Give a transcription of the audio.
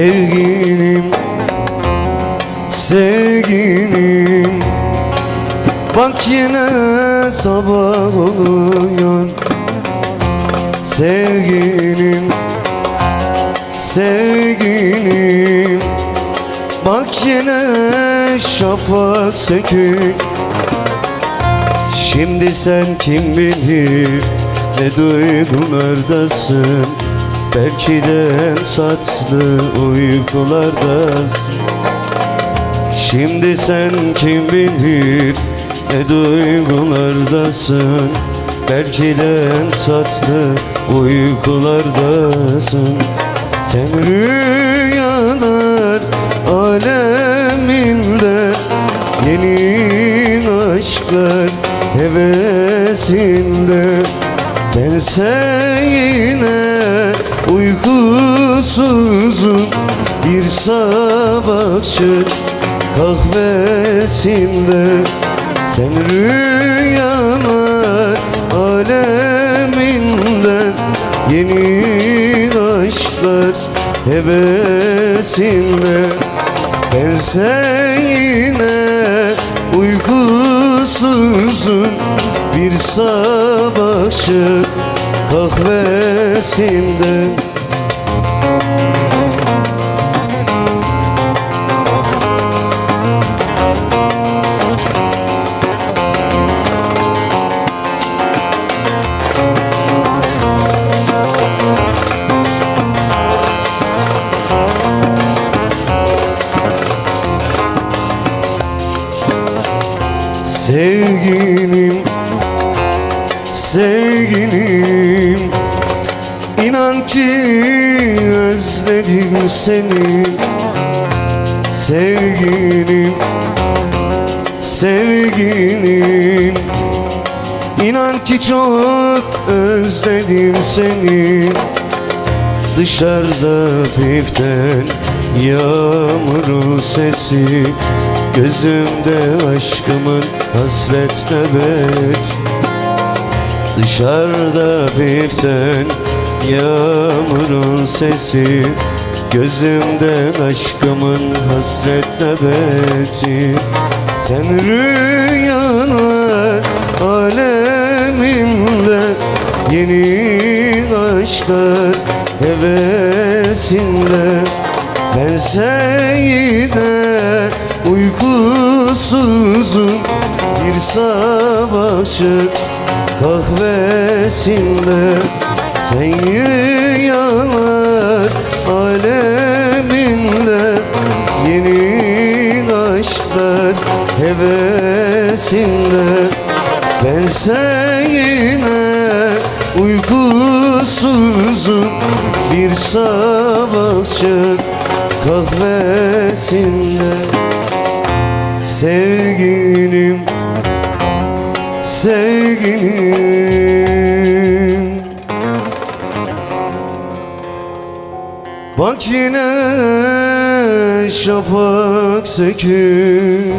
Sevgilim Sevgilim. Bak yine sabah oluyor. Sevgilim Sevgilim. Bak yine şafak sökük Şimdi sen kim bilir ne duygulardasın Belki de en tatlı uykulardasın Şimdi sen kim bilir ne duygulardasın Belki de en tatlı uykulardasın Sen rüyalar aleminde Yeni aşklar hevesinde Bense yine uykusuzum Bir sabahçı kahvesinde. Sen rüyalar aleminden Yeni aşklar hevesinde. Bense yine uykusuzum Bir sabahçı kahvesinde. Sevgilim, sevgilim. İnan ki özledim seni. Sevgilim, sevgilim. İnan ki çok özledim seni. Dışarıda hafiften yağmurun sesi. Gözümde aşkımın hasret nöbet Dışarıda hafiften yağmurun sesi Gözümde aşkımın hasret nöbeti. Sen rüyalar aleminde Yeni aşklar hevesinde. Ben seyide uykusuzum Bir sabahçı kahvesinde Sen rüyalar aleminde. Yeni aşklar hevesinde. Ben yine uykusuzum. Bir sabahçı kahvesinde. Sevgilim, sevgilim Bak yine şafak söküp